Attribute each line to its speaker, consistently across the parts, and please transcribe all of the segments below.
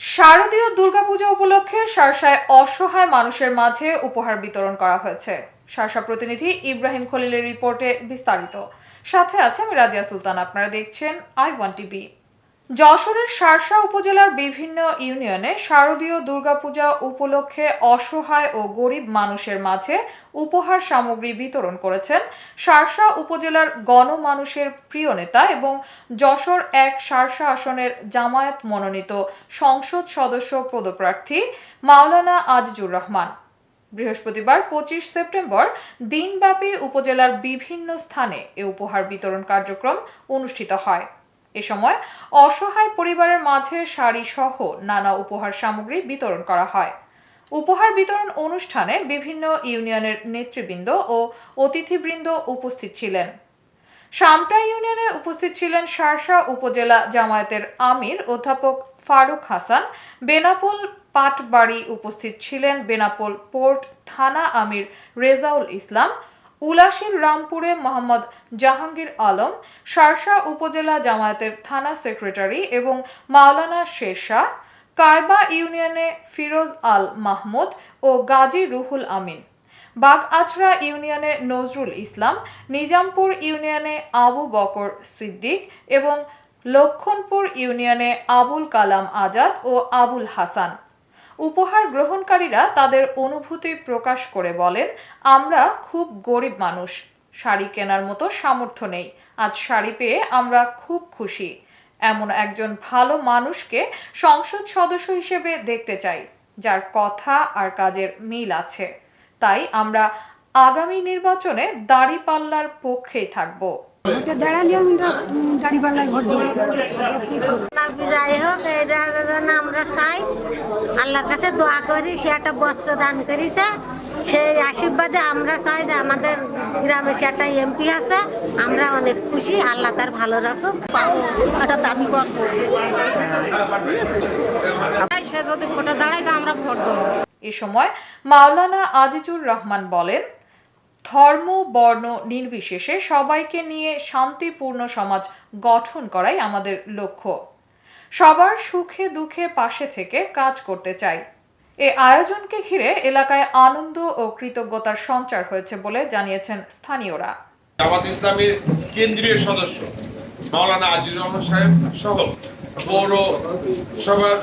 Speaker 1: শারদীয় দুর্গাপূজা উপলক্ষে সারসায় অসহায় মানুষের মাঝে উপহার বিতরণ করা হয়েছে। সারসা প্রতিনিধি ইব্রাহিম খলিলের রিপোর্টে বিস্তারিত। সাথে আছে আমি রাজিয়া সুলতান, আপনারা দেখছেন আই ওয়ান টিভি যশোরের শার্শা উপজেলার বিভিন্ন ইউনিয়নে শারদীয় দুর্গাপূজা উপলক্ষে অসহায় ও গরিব মানুষের মাঝে উপহার সামগ্রী বিতরণ করেছেন শার্শা উপজেলার গণমানুষের প্রিয় নেতা এবং যশোর এক শার্শা আসনের জামায়াত মনোনীত সংসদ সদস্য পদপ্রার্থী মাওলানা আজিজুর রহমান। বৃহস্পতিবার পঁচিশ সেপ্টেম্বর দিনব্যাপী উপজেলার বিভিন্ন স্থানে এ উপহার বিতরণ কার্যক্রম অনুষ্ঠিত হয়। এ সময় অসহায় পরিবারের মাঝে শাড়ি সহ নানা উপহার সামগ্রী বিতরণ করা হয়। উপহার বিতরণ অনুষ্ঠানে বিভিন্ন ইউনিয়নের নেতৃবৃন্দ ও অতিথিবৃন্দ উপস্থিত ছিলেন। সামটা ইউনিয়নে উপস্থিত ছিলেন শার্শা উপজেলা জামায়াতের আমির অধ্যাপক ফারুক হাসান, বেনাপোল পাটবাড়ি উপস্থিত ছিলেন বেনাপোল পোর্ট থানা আমির রেজাউল ইসলাম উলাশির রামপুরে মোহাম্মদ জাহাঙ্গীর আলম, শার্শা উপজেলা জামায়াতের থানা সেক্রেটারি এবং মাওলানা শেরশাহ, কায়বা ইউনিয়নে ফিরোজ আল মাহমুদ ও গাজী রুহুল আমিন। বাগ আছড়া ইউনিয়নে নজরুল ইসলাম, নিজামপুর ইউনিয়নে আবু বকর সিদ্দিক এবং লক্ষণপুর ইউনিয়নে আবুল কালাম আজাদ ও আবুল হাসান। উপহার গ্রহণকারীরা তাদের অনুভূতি প্রকাশ করে বলেন, আমরা খুব গরিব মানুষ। শাড়ি কেনার মতো সামর্থ্য নেই। আজ শাড়ি পেয়ে আমরা খুব খুশি। এমন একজন ভালো মানুষকে সংসদ সদস্য হিসেবে দেখতে চাই, যার কথা আর কাজের মিল আছে। তাই আমরা আগামী নির্বাচনে দাড়িপাল্লার পক্ষেই থাকব।
Speaker 2: দাঁড়ালে আমরা গাড়ি পাল্লায় ভোট
Speaker 3: আল্লাহ বিদায় হোক এটার জন্য আমরা চাই আল্লাহর কাছে দোয়া করি, সে একটা বস্ত্র দান করেছে। সেই আশীর্বাদে আমরা চাই যে আমাদের গ্রামে সে একটা এমপি আছে। আমরা অনেক খুশি, আল্লাহ তার ভালো রাখুক। একটা দাবি করব সে যদি ভোটে দাঁড়ায়, তো আমরা ভোট দেবো।
Speaker 1: এ সময় মাওলানা আজিজুর রহমান বলেন, ধর্ম, বর্ণ নির্বিশেষে সবাইকে নিয়ে শান্তিপূর্ণ সমাজ গঠন করাই আমাদের লক্ষ্য। সবার সুখে দুঃখে পাশে থেকে কাজ করতে চাই। এ আয়োজনকে ঘিরে এলাকায় আনন্দ ও কৃতজ্ঞতার সঞ্চার হয়েছে বলে জানিয়েছেন স্থানীয়রা।
Speaker 4: জামাত ইসলামের কেন্দ্রীয় সদস্য মাওলানা আজিজুর রহমান সাহেব সহ পৌর সভার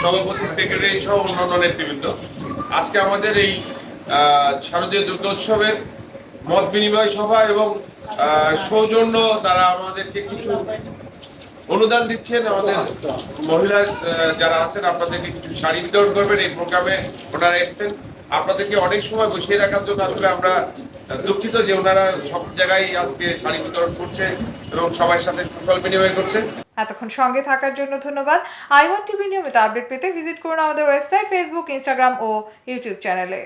Speaker 4: সভাপতি সেক্রেটারি সহ অন্যান্য নেতৃবৃন্দ। আজকে আমাদের এই শারদীয় দুর্গা উৎসবের মত বিনিময় সভা এবং সৌজন্য তারা আমাদেরকে কিছু অনুদান দিচ্ছেন আমাদের মহিলা যারা আছেন, আপনাদেরকে কিছু শাড়ি বিতরণ করবেন এই প্রোগ্রামে ওনারা এসেছেন। আপনাদেরকে অনেক সময় বসিয়ে রাখার জন্য আসলে আমরা দুঃখিত যে ওনারা সব জায়গায় আজকে শাড়ি বিতরণ করছে এবং সবার সাথে কুশল বিনিময় করছে
Speaker 1: এতক্ষণ সঙ্গে থাকার জন্য ধন্যবাদ। আই ওয়ান টিভি নিয়মিত আপডেট পেতে ভিজিট করুন আমাদের ওয়েবসাইট, ফেসবুক, ইনস্টাগ্রাম ও ইউটিউব চ্যানেলে।